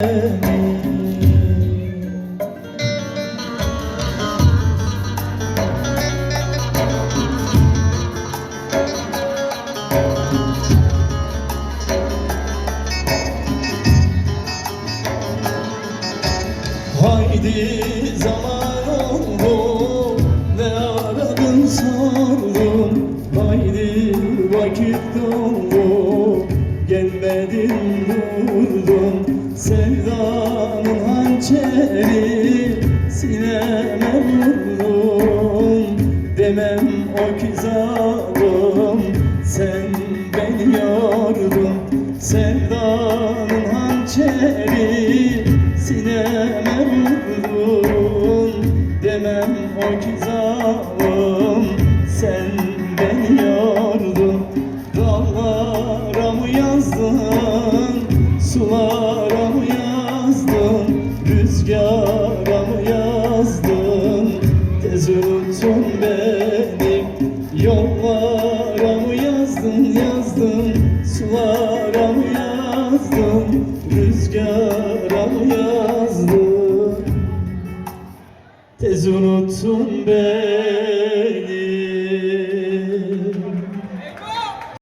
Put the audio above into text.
Haydi zaman oldu ne aradın sordum Haydi vakit doldu gelmedin durdum Sevdanın hançeri sineme vurdum. Demem o ki zalim sen beni yordun. Sevdanın hançeri sineme vurdun Demem o ki zalim sen beni yordun unuttun beni Yollara mı yazdın, yazdın? Sulara mı yazdın, rüzgara mı yazdın? Tez unuttun beni